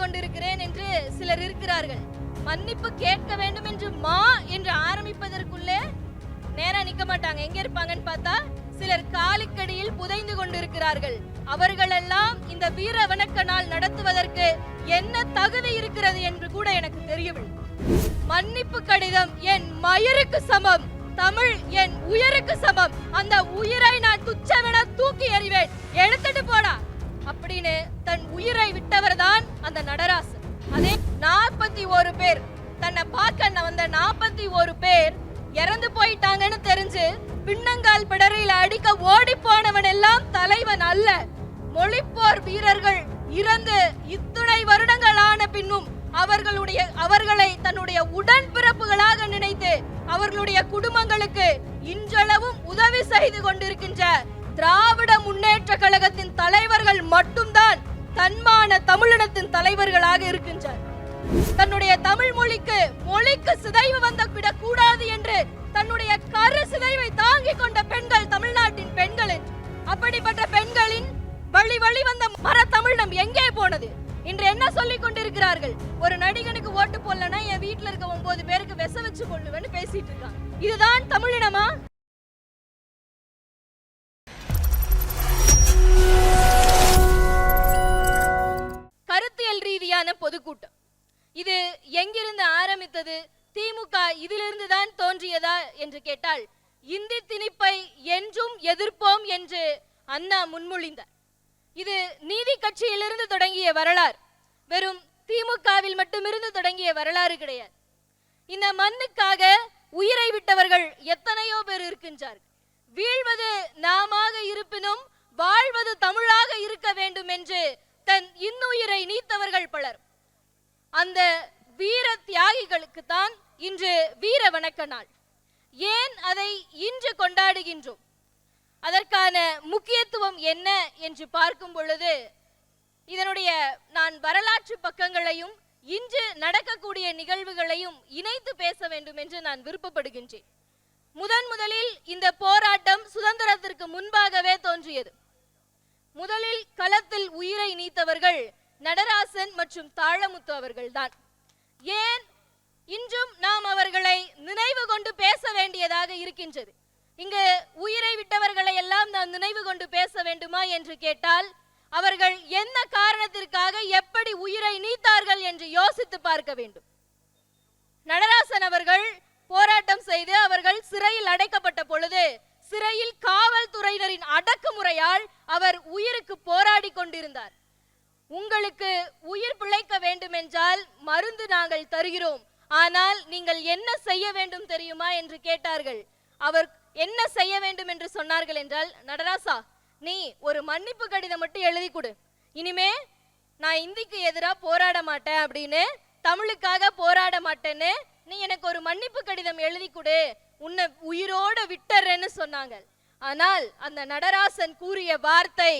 கொண்டிருக்கிறேன் என்று சிலர் இருக்கிறார்கள். மன்னிப்பு கேட்க வேண்டும் என்று மா என்று ஆரம்பிப்பதற்குள்ளே நேரா நிக்க மாட்டாங்க. எங்க இருப்பாங்கன்னு பார்த்தா சிலர் காலிக்கடியில் புதைந்து கொண்டிருக்கிறார்கள். அவர்களெல்லாம் இந்த வீர வணக்க நாள் நடத்துவதற்கு என்ன தகுதி இருக்கிறது என்று கூட எனக்கு தெரியவில்லை. மன்னிப்பு கடிதம் என் மயிருக்கு சமம். தமிழ் என் உயிருக்கு சமம். அந்த உயிரை நான் துச்சமென தூக்கி எறிவேன். எடுத்துட்டு போடா. அப்படின்னு தன் உயிரை விட்டவர் தான் அந்த நடராசன் அதே நாற்பத்தி ஒரு பேர் தன்னை பார்க்க வந்த நாற்பத்தி ஒரு பேர் இறந்து போயிட்டாங்கன்னு தெரிஞ்சு பின்னங்கால் பிடரையில அடிக்க ஓடி போனவன் எல்லாம் தலைவன் அல்ல. மொழிப்போர் வீரர்கள் இறந்து இத்துணை வருடங்கள் ஆன பின்னும் அவர்களுடைய அவர்களை தன்னுடைய உடன்பிறப்புகளாக நினைத்து அவர்களுடைய குடும்பங்களுக்கு இன்றளவும் உதவி செய்து கொண்டிருக்கின்ற திராவிட முன்னேற்ற கழகத்தின் தலைவர்கள் மட்டும்தான் தன்மான தமிழினத்தின் தலைவர்களாக இருக்கின்றனர் தன்னுடைய தமிழ் மொழிக்கு மொழிக்கு சிதைவு வந்து விடக்கூடாது என்று தன்னுடைய கரு சிதைவை தாங்கிக் கொண்ட பெண்கள் தமிழ்நாட்டின் பெண்கள் என்று. அப்படிப்பட்ட பெண்களின் வழி வழி வந்த மர தமிழம் எங்கே போனது? இன்று என்ன சொல்லிக் கொண்டிருக்கிறார்கள்? ஒரு நடிகனுக்கு ஓட்டு போடலன்னா என் வீட்டுல இருக்க ஒன்பது பேருக்கு விச வச்சு கொள்ளுவேன்னு பேசிட்டு இருக்காங்க. இதுதான் தமிழினமா? பொதுக்கூட்டம். இது எங்கிருந்து ஆரம்பித்தது? திமுக இதிலிருந்து தான் தோன்றியதா என்று கேட்டால் இந்தி திணிப்பை என்றும் எதிர்ப்போம் என்று அண்ணா முன்மொழிந்தார். இது நீதி கட்சியிலிருந்து தொடங்கிய வரலாறு. வெறும் திமுகவில் மட்டுமிருந்து தொடங்கிய வரலாறு கிடையாது. இந்த மண்ணுக்காக உயிரை விட்டவர்கள் எத்தனையோ பேர் இருக்கின்றார்கள். வீழ்வது நாமாக இருப்பினும் வாழ்வது தமிழாக இருக்க வேண்டும் என்று தன் இன்னுயிரை நீத்தவர்கள் பலர். அந்த வீர தியாகிகளுக்கு தான் இன்று வீர வணக்க நாள். ஏன் அதை இன்று கொண்டாடுகின்றோம்? அதற்கான முக்கியத்துவம் என்ன என்று பார்க்கும் பொழுது இதனுடைய நான் வரலாற்று பக்கங்களையும் இன்று நடக்கக்கூடிய நிகழ்வுகளையும் இணைத்து பேச வேண்டும் என்று நான் விருப்பப்படுகின்றேன். முதன் முதலில் இந்த போராட்டம் சுதந்திரத்திற்கு முன்பாகவே தோன்றியது. முதலில் களத்தில் உயிரை நீத்தவர்கள் நடராசன் மற்றும் தாழமுத்து அவர்கள்தான். ஏன்? இன்றும் நாம் அவர்களை நினைவு கொண்டு பேச வேண்டியதாக இருக்கின்றது. இங்கு உயிரை விட்டவர்களை எல்லாம் நாம் நினைவு கொண்டு பேச வேண்டுமா என்று கேட்டால் அவர்கள் என்ன காரணத்திற்காக எப்படி உயிரை நீத்தார்கள் என்று யோசித்து பார்க்க வேண்டும். நடராசன் அவர்கள் போராட்டம் செய்து அவர்கள் சிறையில் அடைக்கப்பட்ட பொழுது சிறையில் காவல்துறையினரின் அடக்குமுறையால் அவர் உயிருக்கு போராடி கொண்டிருந்தார் உங்களுக்கு உயிர் பிழைக்க வேண்டும் என்றால் மருந்து நாங்கள் தருகிறோம் ஆனால் நீங்கள் என்ன செய்ய வேண்டும் தெரியுமா என்று கேட்டார்கள் அவர் என்ன செய்ய வேண்டும் என்று சொன்னார்கள் என்றால் நடராசா நீ ஒரு மன்னிப்பு கடிதம் மட்டும் எழுதி கொடு இனிமே நான் இந்திக்கு எதிராக போராட மாட்டேன் அப்படின்னு தமிழுக்காக போராட மாட்டேன்னு நீ எனக்கு ஒரு மன்னிப்பு கடிதம் எழுதி கொடு. உன்னை உயிரோட விட்டுறேன்னு சொன்னாங்க. ஆனால் அந்த நடராசன் கூறிய வார்த்தை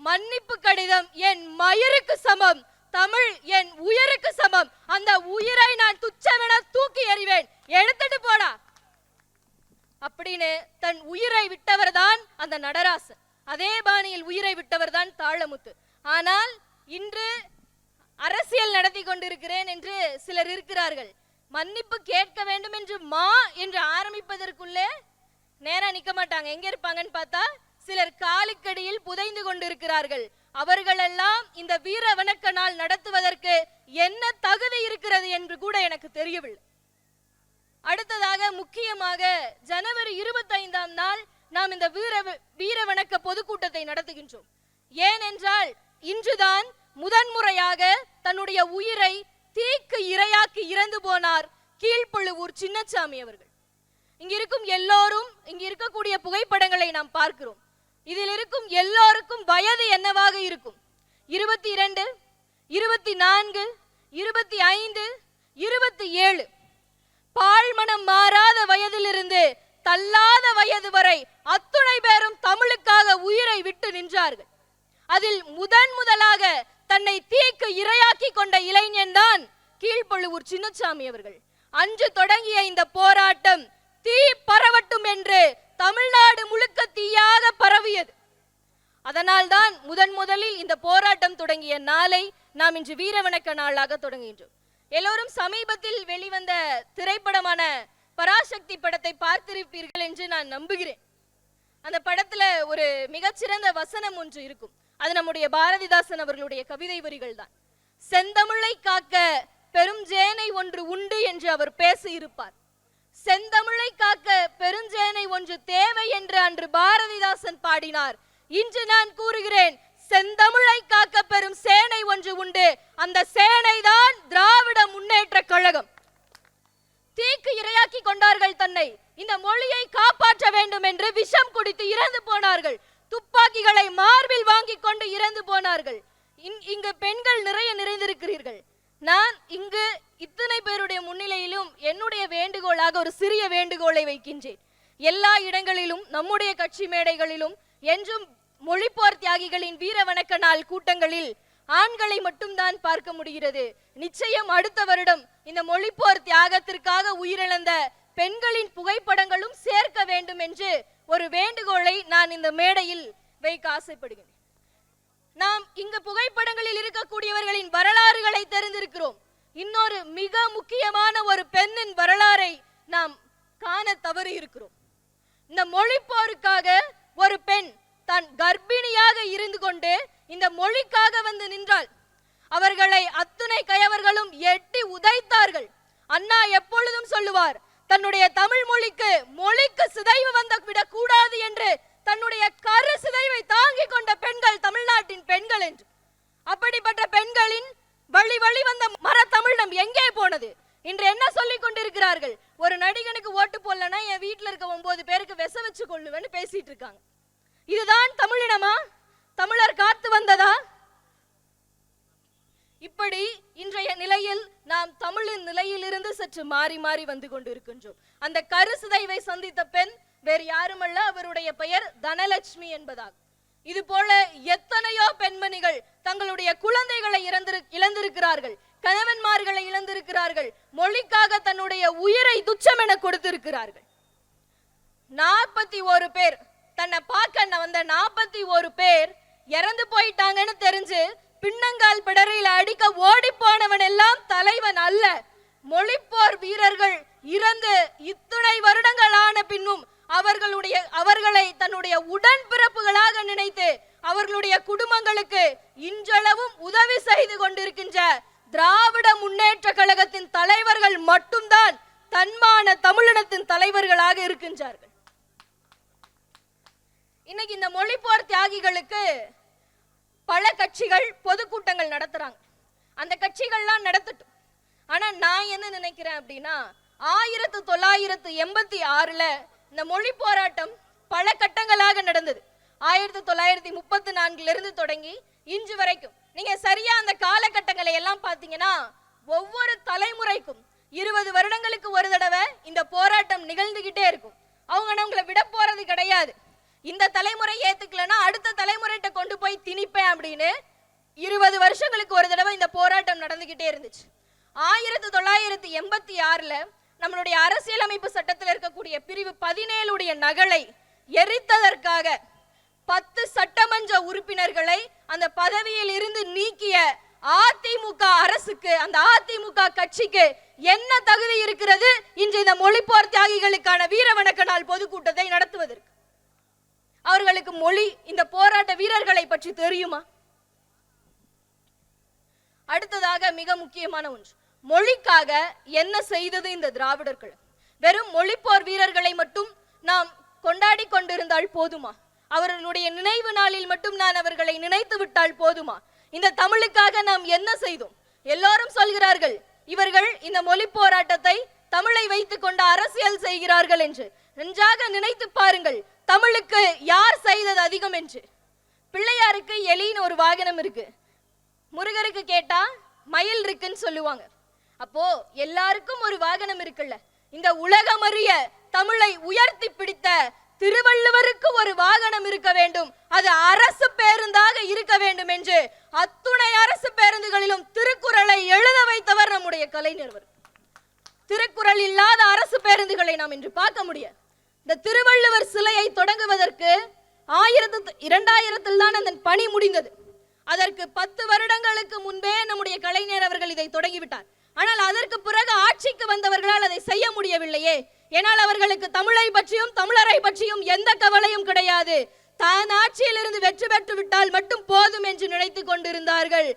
மன்னிப்பு கடிதம் என் மயிருக்கு சமம் தமிழ் என் உயிருக்கு சமம். அந்த உயிரை நான் துச்சமென தூக்கி எறிவேன். எடுத்துட்டு போடா. அப்படின்னு தன் உயிரை விட்டவர் தான் அந்த நடராசன். அதே பாணியில் உயிரை விட்டவர் தான் தாழமுத்து ஆனால் இன்று அரசியல் நடத்தி கொண்டிருக்கிறேன் என்று சிலர் இருக்கிறார்கள். மன்னிப்பு கேட்க வேண்டும் என்று மா என்று ஆரம்பிப்பதற்குள்ளே நேரா நிக்க மாட்டாங்க. எங்க இருப்பாங்கன்னு பார்த்தா சிலர் காலுக்கடியில் புதைந்து கொண்டிருக்கிறார்கள். அவர்களெல்லாம் இந்த வீர வணக்க நாள் நடத்துவதற்கு என்ன தகுதி இருக்கிறது என்று கூட எனக்கு தெரியவில்லை. அடுத்ததாக முக்கியமாக ஜனவரி இருபத்தைந்தாம் நாள் நாம் இந்த வீர வீர வணக்க பொதுக்கூட்டத்தை நடத்துகின்றோம். ஏனென்றால் இன்றுதான் முதன்முறையாக தன்னுடைய உயிரை தீக்கு இரையாக்கி இறந்து போனார் கீழ்ப்பழுவூர் சின்னச்சாமி அவர்கள். இங்க இருக்கும் எல்லோரும் இங்க இருக்கக்கூடிய புகைப்படங்களை நாம் பார்க்கிறோம். இதில் இருக்கும் எல்லோருக்கும் வயது என்னவாக இருக்கும்? இருபத்தி இரண்டு இருபத்தி நான்கு இருபத்தி ஐந்து இருபத்தி ஏழு பாழ்மனம் மாறாத வயதிலிருந்து தள்ளாத வயது வரை அத்துணை பேரும் தமிழுக்காக உயிரை விட்டு நின்றார்கள். அதில் முதன் முதலாக தன்னை தீக்கு இரையாக்கி கொண்ட இளைஞன் தான் கீழ்ப்பழுவூர் சின்னசாமி அவர்கள். அன்று தொடங்கிய இந்த போராட்டம் தீ பரவட்டும் என்று தமிழ்நாடு முழுக்க தீயாக பரவியது. அதனால்தான் முதன் முதலில் இந்த போராட்டம் தொடங்கிய நாளை நாம் இன்று வீரவணக்க நாளாக தொடங்குகின்றோம். எல்லோரும் சமீபத்தில் வெளிவந்த திரைப்படமான பராசக்தி படத்தை பார்த்திருப்பீர்கள் என்று நான் நம்புகிறேன். அந்த படத்துல ஒரு மிகச்சிறந்த வசனம் ஒன்று இருக்கும். அது நம்முடைய பாரதிதாசன் அவர்களுடைய கவிதை வரிகள் தான் செந்தமிழை காக்க பெரும் ஜேனை ஒன்று உண்டு என்று அவர் பேசியிருப்பார். செந்தமிழை காக்க பெருஞ்சேனை ஒன்று தேவை என்று அன்று பாரதிதாசன் பாடினார். இன்று நான் கூறுகிறேன் செந்தமிழை காக்க பெரும் சேனை ஒன்று உண்டு. அந்த சேனை தான் திராவிட முன்னேற்ற கழகம். தீக்கு இரையாக்கி கொண்டார்கள் தன்னை. இந்த மொழியை காப்பாற்ற வேண்டும் என்று விஷம் குடித்து இறந்து போனார்கள். துப்பாக்கிகளை மார்பில் வாங்கி கொண்டு இறந்து போனார்கள். இங்கு பெண்கள் நிறைய நிறைந்திருக்கிறீர்கள். நான் இங்கு இத்தனை பேருடைய முன்னிலையிலும் என்னுடைய வேண்டுகோளாக ஒரு சிறிய வேண்டுகோளை வைக்கின்றேன். எல்லா இடங்களிலும் நம்முடைய கட்சி மேடைகளிலும் என்றும் மொழிப்போர் தியாகிகளின் வீர வணக்க நாள் கூட்டங்களில் ஆண்களை மட்டும்தான் பார்க்க முடிகிறது. நிச்சயம் அடுத்த வருடம் இந்த மொழிப்போர் தியாகத்திற்காக உயிரிழந்த பெண்களின் புகைப்படங்களும் சேர்க்க வேண்டும் என்று ஒரு வேண்டுகோளை நான் இந்த மேடையில் வைக்க ஆசைப்படுகிறேன். நாம் இங்கு புகைப்படங்களில் இருக்கக்கூடியவர்களின் வரலாறுகளை தெரிந்திருக்கிறோம். இன்னொரு மிக முக்கியமான ஒரு பெண்ணின் வரலாறை நாம் காண தவறி இருக்கிறோம் இந்த மொழிப்போருக்காக ஒரு பெண் தான் கர்ப்பிணியாக இருந்து கொண்டு இந்த மொழிக்காக வந்து நின்றாள். அவர்களை அத்துணை கயவர்களும் எட்டி உதைத்தார்கள். அண்ணா எப்பொழுதும் சொல்லுவார் தன்னுடைய தமிழ் மொழிக்கு மொழிக்கு சிதைவு வந்து விடக்கூடாது என்று தன்னுடைய கரு சிதைவை தாங்கிக் கொண்ட பெண்கள் தமிழ்நாட்டின் பெண்கள் என்று. அப்படிப்பட்ட பெண்களின் வழி வழி வந்த மர தமிழம் எங்கே போனது? இன்று என்ன சொல்லிக் கொண்டிருக்கிறார்கள்? ஒரு நடிகனுக்கு ஓட்டு போடலன்னா என் வீட்டில் இருக்க ஒன்பது பேருக்கு விச வச்சு கொள்ளுவேன்னு பேசிட்டு இருக்காங்க. இதுதான் தமிழினமா? தமிழர் காத்து வந்ததா? இப்படி இன்றைய நிலையில் நாம் தமிழின் நிலையிலிருந்து சற்று மாறி மாறி வந்து கொண்டிருக்கின்றோம். அந்த கருசிதைவை சந்தித்த பெண் வேறு யாருமல்ல அவருடைய பெயர் தனலட்சுமி என்பதாகும் இது போல எத்தனையோ பெண்மணிகள் தங்களுடைய குழந்தைகளை இறந்திரு இழந்திருக்கிறார்கள் கணவன்மார்களை இழந்திருக்கிறார்கள் மொழிக்காக தன்னுடைய உயிரை துச்சம் என கொடுத்திருக்கிறார்கள். நாற்பத்தி ஒரு பேர் தன்னை பார்க்க வந்த நாற்பத்தி ஒரு பேர் இறந்து போயிட்டாங்கன்னு தெரிஞ்சு பின்னங்கால் பிடரையில அடிக்க ஓடி போனவன் எல்லாம் தலைவன் அல்ல. மொழிப்போர் வீரர்கள் இறந்து இத்துணை வருடங்கள் ஆன பின்னும் அவர்களுடைய அவர்களை தன்னுடைய உடன்பிறப்புகளாக நினைத்து அவர்களுடைய குடும்பங்களுக்கு இன்றளவும் உதவி செய்து கொண்டிருக்கின்ற திராவிட முன்னேற்ற கழகத்தின் தலைவர்கள் மட்டும்தான் தன்மான தமிழினத்தின் தலைவர்களாக இருக்கின்றார்கள். இன்னைக்கு இந்த மொழிப்போர் தியாகிகளுக்கு பல கட்சிகள் பொதுக்கூட்டங்கள் நடத்துறாங்க. அந்த கட்சிகள்லாம் நடத்தட்டும். ஆனா நான் என்ன நினைக்கிறேன் அப்படின்னா ஆயிரத்து தொள்ளாயிரத்து எண்பத்தி ஆறுல இந்த மொழி போராட்டம் பல கட்டங்களாக நடந்தது. ஆயிரத்தி தொள்ளாயிரத்தி முப்பத்தி நான்குல இருந்து தொடங்கி இன்று வரைக்கும். நீங்க சரியா அந்த காலகட்டங்களை எல்லாம் பாத்தீங்கன்னா ஒவ்வொரு தலைமுறைக்கும் இருபது வருடங்களுக்கு ஒரு தடவை இந்த போராட்டம் நிகழ்ந்துகிட்டே இருக்கும். அவங்க நம்மளை விட போறது கிடையாது. இந்த தலைமுறை ஏத்துக்கலன்னா அடுத்த தலைமுறைகிட்ட கொண்டு போய் திணிப்பேன் அப்படின்னு இருபது வருஷங்களுக்கு ஒரு தடவை இந்த போராட்டம் நடந்துகிட்டே இருந்துச்சு. ஆயிரத்தி தொள்ளாயிரத்தி எண்பத்தி ஆறுல நம்மளுடைய அரசியலமைப்பு சட்டத்தில் இருக்கக்கூடிய பிரிவு பதினேழுடைய நகலை எரித்ததற்காக பத்து சட்டமன்ற உறுப்பினர்களை அந்த பதவியில் இருந்து நீக்கிய அதிமுக அரசுக்கு அந்த அதிமுக கட்சிக்கு என்ன தகுதி இருக்கிறது? இன்று இந்த மொழிப்போர் தியாகிகளுக்கான வீர வணக்க நாள் பொதுக்கூட்டத்தை நடத்துவதற்கு. அவர்களுக்கு மொழி இந்த போராட்ட வீரர்களை பற்றி தெரியுமா? அடுத்ததாக மிக முக்கியமான ஒன்று. மொழிக்காக என்ன செய்தது இந்த திராவிடர் கழகம் வெறும் மொழிப்போர் வீரர்களை மட்டும் நாம் கொண்டாடி கொண்டிருந்தால் போதுமா? அவர்களுடைய நினைவு நாளில் மட்டும் நான் அவர்களை நினைத்து விட்டால் போதுமா? இந்த தமிழுக்காக நாம் என்ன செய்தோம்? எல்லாரும் சொல்கிறார்கள் இவர்கள் இந்த மொழி போராட்டத்தை தமிழை வைத்துக் கொண்டு அரசியல் செய்கிறார்கள் என்று. நன்றாக நினைத்து பாருங்கள் தமிழுக்கு யார் செய்தது அதிகம் என்று. பிள்ளையாருக்கு எலின்னு ஒரு வாகனம் இருக்கு. முருகருக்கு கேட்டா மயில் இருக்குன்னு சொல்லுவாங்க. அப்போ எல்லாருக்கும் ஒரு வாகனம் இருக்குல்ல. இந்த உலகம் அறிய தமிழை உயர்த்தி பிடித்த திருவள்ளுவருக்கு ஒரு வாகனம் இருக்க வேண்டும். அது அரசு பேருந்தாக இருக்க வேண்டும் என்று அத்துணை அரசு பேருந்துகளிலும் திருக்குறளை எழுத வைத்தவர் நம்முடைய கலைஞர் திருக்குறள் இல்லாத அரசு பேருந்துகளை நாம் இன்று பார்க்க முடியாது. இந்த திருவள்ளுவர் சிலையை தொடங்குவதற்கு ஆயிரத்து இரண்டாயிரத்தில் தான் அந்த பணி முடிந்தது. அதற்கு பத்து வருடங்களுக்கு முன்பே நம்முடைய கலைஞர் அவர்கள் இதை தொடங்கிவிட்டார். ஆனால் அதற்கு பிறகு ஆட்சிக்கு வந்தவர்களால் அதை செய்ய முடியவில்லையே. ஏனால் அவர்களுக்கு தமிழை பற்றியும் தமிழரை பற்றியும் எந்த கவலையும் கிடையாது. தான் ஆட்சியில் இருந்து வெற்றி பெற்று விட்டால் மட்டும் போதும் என்று நினைத்துக் கொண்டிருந்தார்கள்.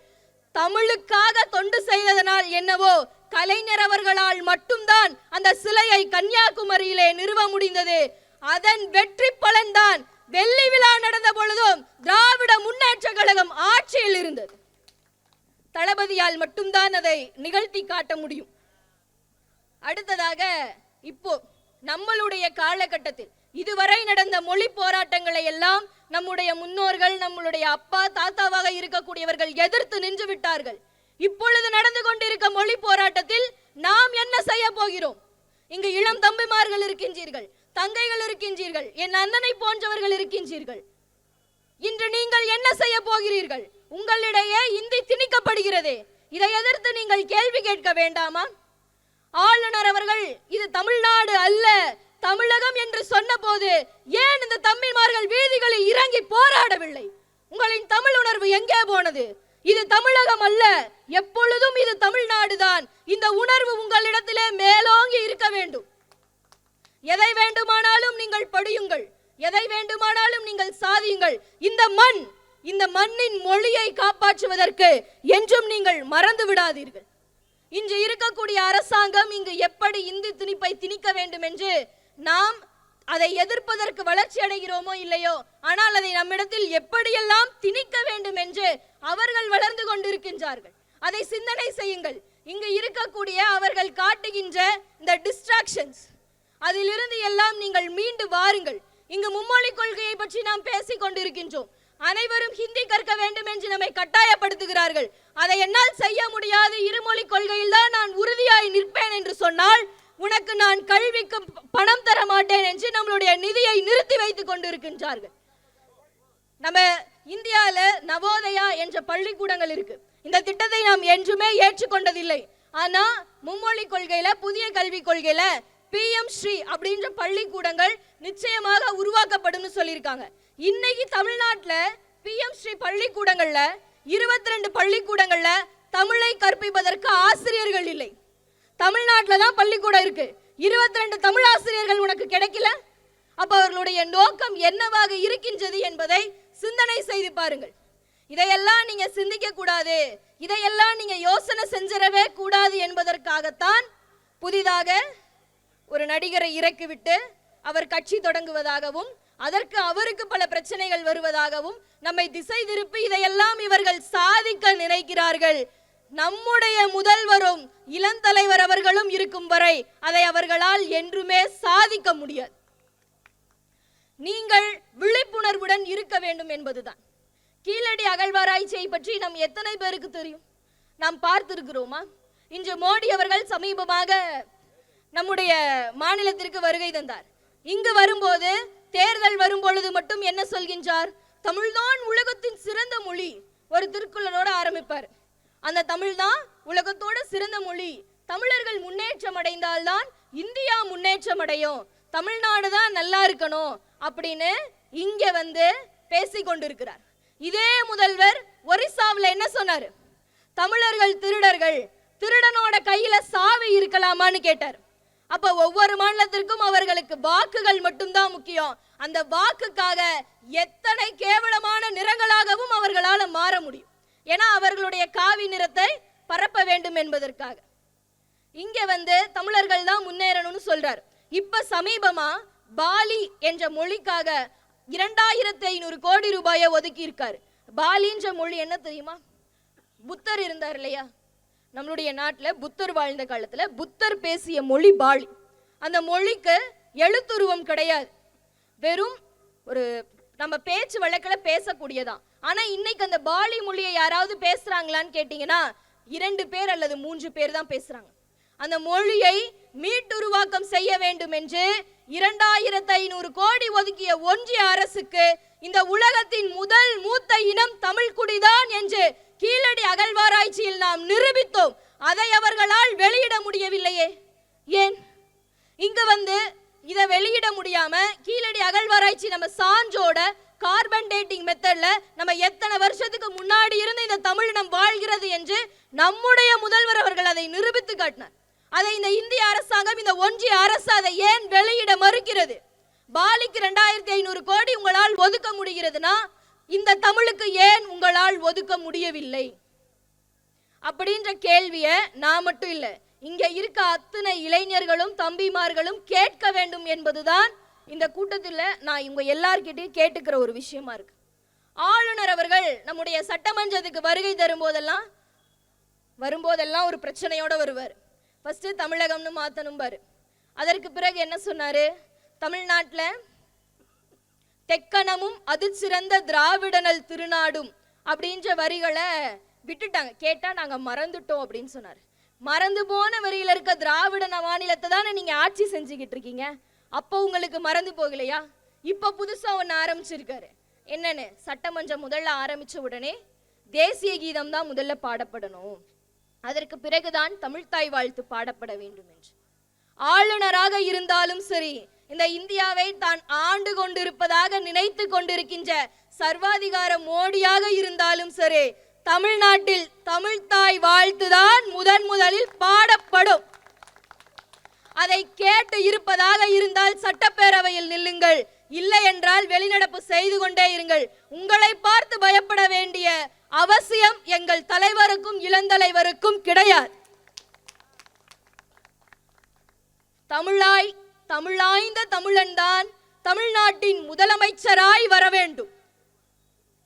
தமிழுக்காக தொண்டு செய்ததனால் என்னவோ கலைஞர் அவர்களால் மட்டும்தான் அந்த சிலையை கன்னியாகுமரியிலே நிறுவ முடிந்தது. அதன் வெற்றி பலன்தான் வெள்ளி விழா நடந்த பொழுதும் திராவிட முன்னேற்ற கழகம் ஆட்சியில் இருந்தது. தளபதியால் மட்டும்தான் அதை நிகழ்த்தி காட்ட முடியும். அடுத்ததாக இப்போ நம்மளுடைய காலகட்டத்தில் இதுவரை நடந்த மொழி போராட்டங்களை எல்லாம் நம்முடைய முன்னோர்கள் நம்மளுடைய அப்பா தாத்தாவாக இருக்கக்கூடியவர்கள் எதிர்த்து நின்று விட்டார்கள். இப்பொழுது நடந்து கொண்டிருக்க மொழி போராட்டத்தில் நாம் என்ன செய்ய போகிறோம் இங்கு இளம் தம்பிமார்கள் இருக்கின்றீர்கள் தங்கைகள் இருக்கின்றீர்கள். என் அண்ணனை போன்றவர்கள் இருக்கின்றீர்கள். இன்று நீங்கள் என்ன செய்ய போகிறீர்கள்? உங்களிடையே இந்தி திணிக்கப்படுகிறதே. இதை எதிர்த்து நீங்கள் கேள்வி கேட்க வேண்டாமா? ஆளுநர் அவர்கள் இது தமிழ்நாடு அல்ல தமிழகம் என்று சொன்னபோது ஏன் இந்த தம்மிமார்கள் வீதிகளில் இறங்கி போராடவில்லை? உங்களின் தமிழ் உணர்வு எங்கே போனது? இது தமிழகம் அல்ல எப்பொழுதும் இது தமிழ்நாடுதான். இந்த உணர்வு உங்களிடத்திலே மேலோங்கி இருக்க வேண்டும். படியுங்கள். எதை வேண்டுமானாலும் நீங்கள் சாதியுங்கள். இந்த மண் இந்த மண்ணின் மொழியை காப்பாற்றுவதற்கு என்றும் நீங்கள் மறந்து விடாதீர்கள். இன்று இருக்கக்கூடிய அரசாங்கம் இங்கு எப்படி இந்தி திணிப்பை திணிக்க வேண்டும் என்று நாம் அதை எதிர்ப்பதற்கு வளர்ச்சி அடைகிறோமோ இல்லையோ ஆனால் அதை நம்மிடத்தில் எப்படியெல்லாம் திணிக்க வேண்டும் என்று அவர்கள் வளர்ந்து கொண்டிருக்கின்றார்கள். அதை சிந்தனை செய்யுங்கள். இங்கு இருக்கக்கூடிய அவர்கள் காட்டுகின்ற இந்த டிஸ்ட்ராக்ஷன்ஸ் அதிலிருந்து எல்லாம் நீங்கள் மீண்டு வாருங்கள். இங்கு மும்மொழி கொள்கையை பற்றி நாம் பேசிக் கொண்டிருக்கின்றோம். அனைவரும் ஹிந்தி கற்க வேண்டும் என்று நம்மை கட்டாயப்படுத்துகிறார்கள். அதை என்னால் செய்ய முடியாது. இருமொழி கொள்கையில் தான் நான் உறுதியாய் நிற்பேன் என்று சொன்னால் உனக்கு நான் கல்விக்கு பணம் தர மாட்டேன் என்று நம்மளுடைய நிதியை நிறுத்தி வைத்துக் கொண்டிருக்கின்றார்கள். நம்ம இந்தியால நவோதயா என்ற பள்ளிக்கூடங்கள் இருக்கு. இந்த திட்டத்தை நாம் என்றுமே ஏற்றுக்கொண்டதில்லை. ஆனா மும்மொழி கொள்கையில புதிய கல்விக் கொள்கையில பிஎம் ஸ்ரீ அப்படின்ற பள்ளிக்கூடங்கள் நிச்சயமாக உருவாக்கப்படும்னு சொல்லியிருக்காங்க. இன்னைக்கு தமிழ்நாட்டில் பிஎம் ஸ்ரீ பள்ளிக்கூடங்கள்ல இருபத்தி ரெண்டு பள்ளிக்கூடங்கள்ல தமிழை கற்பிப்பதற்கு ஆசிரியர்கள் இல்லை. தமிழ்நாட்டில் தான் பள்ளிக்கூடம் இருக்கு. இருபத்தி ரெண்டு தமிழ் ஆசிரியர்கள் உனக்கு கிடைக்கல? அப்ப அவர்களுடைய நோக்கம் என்னவாக இருக்கின்றது என்பதை சிந்தனை செய்து பாருங்கள். இதையெல்லாம் நீங்க சிந்திக்க கூடாது. இதையெல்லாம் நீங்க யோசனை செஞ்சிடவே கூடாது என்பதற்காகத்தான் புதிதாக ஒரு நடிகரை இறக்கிவிட்டு அவர் கட்சி தொடங்குவதாகவும் அதற்கு அவருக்கு பல பிரச்சனைகள் வருவதாகவும் நம்மை திசை திருப்பி இதையெல்லாம் இவர்கள் சாதிக்க நினைக்கிறார்கள். நம்முடைய முதல்வரும் இளந்தலைவர் அவர்களும் இருக்கும் வரை அதை அவர்களால் என்றுமே சாதிக்க முடியாது. நீங்கள் விழிப்புணர்வுடன் இருக்க வேண்டும் என்பதுதான். கீழடி அகழ்வாராய்ச்சியை பற்றி நம் எத்தனை பேருக்கு தெரியும்? நாம் பார்த்திருக்கிறோமா? இன்று மோடி அவர்கள் சமீபமாக நம்முடைய மாநிலத்திற்கு வருகை தந்தார். இங்கு வரும்போது தேர்தல் வரும் பொழுது மட்டும் என்ன சொல்கின்றார்? தமிழ்தான் உலகத்தின் சிறந்த மொழி ஒரு திருக்குறளோட ஆரம்பிப்பார். அந்த தமிழ்தான் உலகத்தோட சிறந்த மொழி. தமிழர்கள் முன்னேற்றம் அடைந்தால்தான் இந்தியா முன்னேற்றம் அடையும். தமிழ்நாடு தான் நல்லா இருக்கணும் அப்படின்னு இங்க வந்து பேசி கொண்டிருக்கிறார். இதே முதல்வர் ஒரிசாவில் என்ன சொன்னாரு? தமிழர்கள் திருடர்கள் திருடனோட கையில சாவி இருக்கலாமான்னு கேட்டார். அப்ப ஒவ்வொரு மாநிலத்திற்கும் அவர்களுக்கு வாக்குகள் மட்டும்தான் முக்கியம். அந்த வாக்குக்காக எத்தனை கேவலமான நிறங்களாகவும் அவர்களால மாற முடியும். ஏன்னா அவர்களுடைய காவி நிறத்தை பரப்ப வேண்டும் என்பதற்காக. இங்க வந்து தமிழர்கள் தான் முன்னேறணும்னு சொல்றார். இப்ப சமீபமா பாலி என்ற மொழிக்காக இரண்டாயிரத்தி ஐநூறு கோடி ரூபாயை ஒதுக்கி இருக்காரு பாலின்ற மொழி என்ன தெரியுமா? புத்தர் இருந்தார் இல்லையா? நம்மளுடைய நாட்டுல புத்தர் வாழ்ந்த காலத்துல புத்தர் பேசிய மொழி பாலி. அந்த மொழிக்கு எழுத்துருவம் கிடையாது. வெறும் ஒரு நம்ம பேச்சு வழக்கில் பேசக்கூடியதான். ஆனா இன்னைக்கு அந்த பாலி மொழியை யாராவது பேசுறாங்களான்னு கேட்டிங்கன்னா இரண்டு பேர் அல்லது மூன்று பேர் தான் பேசுறாங்க. அந்த மொழியை மீட்டுருவாக்கம் செய்ய வேண்டும் என்று இரண்டாயிரத்து ஐநூறு கோடி ஒதுக்கிய ஒன்றிய அரசுக்கு இந்த உலகத்தின் முதல் மூத்த இனம் தமிழ்குடிதான் என்று கீழடி அகழ்வாராய்ச்சியில் நாம் நிரூபித்தோம். அதை அவர்களால் வெளியிட முடியவில்லையே. ஏன்? இங்க வந்து இதை வெளியிட முடியாம கீழடி அகழ்வாராய்ச்சி நம்ம சான்றோட கார்பன் டேட்டிங் மெத்தட்ல நம்ம எத்தனை வருஷத்துக்கு முன்னாடி இருந்து இந்த தமிழினம் வாழ்கிறது என்று நம்முடைய முதல்வர் அவர்கள் அதை நிரூபித்து காட்டினார். அதை இந்த இந்திய அரசாங்கம் இந்த ஒன்றிய அரசு அதை ஏன் வெளியிட மறுக்கிறது? பாலிக்கு ரெண்டாயிரத்தி ஐநூறு கோடி உங்களால் ஒதுக்க முடிகிறதுனா இந்த தமிழுக்கு ஏன் உங்களால் ஒதுக்க முடியவில்லை? அப்படின்ற கேள்வியை நான் மட்டும் இல்லை இங்க இருக்க அத்தனை இளைஞர்களும் தம்பிமார்களும் கேட்க வேண்டும் என்பதுதான் இந்த கூட்டத்தில் நான் இவங்க எல்லார்கிட்டையும் கேட்டுக்கிற ஒரு விஷயமா இருக்கு. ஆளுநர் அவர்கள் நம்முடைய சட்டமன்றத்துக்கு வருகை தரும்போதெல்லாம் வரும்போதெல்லாம் ஒரு பிரச்சனையோட வருவார். ஃபஸ்ட்டு தமிழகம்னு மாற்றணும் பாரு அதற்கு பிறகு என்ன சொன்னார்? தமிழ்நாட்டில் தெக்கணமும் அது சிறந்த திராவிடனல் திருநாடும் அப்படின்ற வரிகளை விட்டுட்டாங்க. கேட்டா நாங்க மறந்துட்டோம் அப்படின்னு சொன்னார். மறந்து போன வரியில இருக்க திராவிட மாநிலத்தை தானே நீங்க ஆட்சி செஞ்சுக்கிட்டு இருக்கீங்க? அப்போ உங்களுக்கு மறந்து போகலையா? இப்ப புதுசா ஒன்று ஆரம்பிச்சிருக்காரு. என்னன்னு? சட்டமன்றம் முதல்ல ஆரம்பிச்ச உடனே தேசிய கீதம் தான் முதல்ல பாடப்படணும். அதற்கு பிறகுதான் தமிழ்தாய் வாழ்த்து பாடப்பட வேண்டும் என்று. ஆளுநராக இருந்தாலும் சரி இந்த இந்தியாவை தான் ஆண்டு கொண்டிருப்பதாக நினைத்து கொண்டிருக்கின்ற சர்வாதிகார மோடியாக இருந்தாலும் சரி தமிழ்நாட்டில் தமிழ்தாய் வாழ்த்துதான் முதன் முதலில் பாடப்படும். அதை கேட்டு இருப்பதாக இருந்தால் சட்டப்பேரவையில் நில்லுங்கள். இல்லை என்றால் வெளிநடப்பு செய்து கொண்டே இருங்கள். உங்களை பார்த்து பயப்பட வேண்டிய அவசியம் எங்கள் தலைவருக்கும் இளந்தலைவருக்கும் கிடையாது. தமிழாய் தமிழாய்ந்த தமிழன்தான் தமிழ்நாட்டின் முதலமைச்சராய் வர வேண்டும்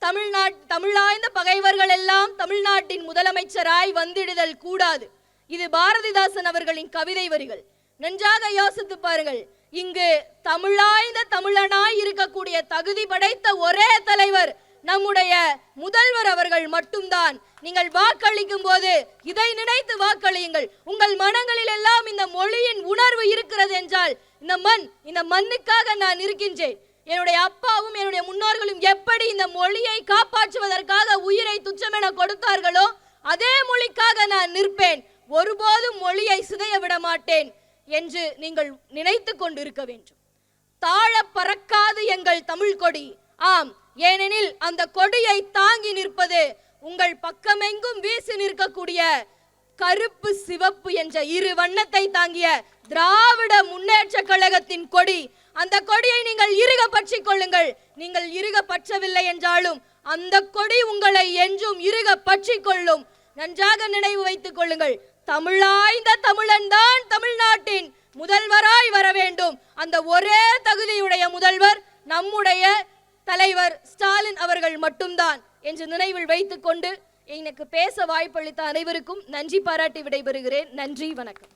தமிழ்நாட் தமிழாய்ந்த பகைவர்கள் எல்லாம் தமிழ்நாட்டின் முதலமைச்சராய் வந்திடுதல் கூடாது. இது பாரதிதாசன் அவர்களின் கவிதை வரிகள். நன்றாக யோசித்து பாருங்கள். இங்கு தமிழாய்ந்த தமிழனாய் இருக்கக்கூடிய தகுதி படைத்த ஒரே தலைவர் நம்முடைய முதல்வர் அவர்கள் மட்டும்தான். நீங்கள் வாக்களிக்கும் போது இதை நினைத்து வாக்களியுங்கள். உங்கள் மனங்களில் எல்லாம் இந்த மொழியின் உணர்வு இருக்கிறது என்றால் இந்த மண் இந்த மண்ணுக்காக நான் இருக்கின்றேன். என்னுடைய அப்பாவும் என்னுடைய முன்னோர்களும் எப்படி இந்த மொழியை காப்பாற்றுவதற்காக உயிரை துச்சமென கொடுத்தார்களோ அதே மொழிக்காக நான் நிற்பேன். ஒருபோதும் மொழியை சிதைய விட மாட்டேன் என்று நீங்கள் நினைத்து கொண்டிருக்க வேண்டும். தாழ பறக்காது எங்கள் தமிழ் கொடி. ஆம் ஏனெனில் அந்த கொடியை தாங்கி நிற்பது உங்கள் பக்கமெங்கும் வீசி நிற்கக்கூடிய கருப்பு சிவப்பு என்ற இரு வண்ணத்தை தாங்கிய திராவிட முன்னேற்ற கழகத்தின் கொடி. அந்த கொடியை நீங்கள் இறுக பற்றிக் கொள்ளுங்கள். நீங்கள் இறுக பற்றவில்லை என்றாலும் அந்த கொடி உங்களை என்றும் இறுக பற்றிக் கொள்ளும். நன்றாக நினைவு வைத்துக் கொள்ளுங்கள். தமிழாய்ந்த தமிழன் தான் தமிழ்நாட்டின் முதல்வராய் வர வேண்டும். அந்த ஒரே தகுதியுடைய முதல்வர் நம்முடைய தலைவர் ஸ்டாலின் அவர்கள் மட்டும்தான் என்று நினைவில் வைத்துக்கொண்டு எனக்கு பேச வாய்ப்பளித்த அனைவருக்கும் நன்றி பாராட்டி விடைபெறுகிறேன். நன்றி வணக்கம்.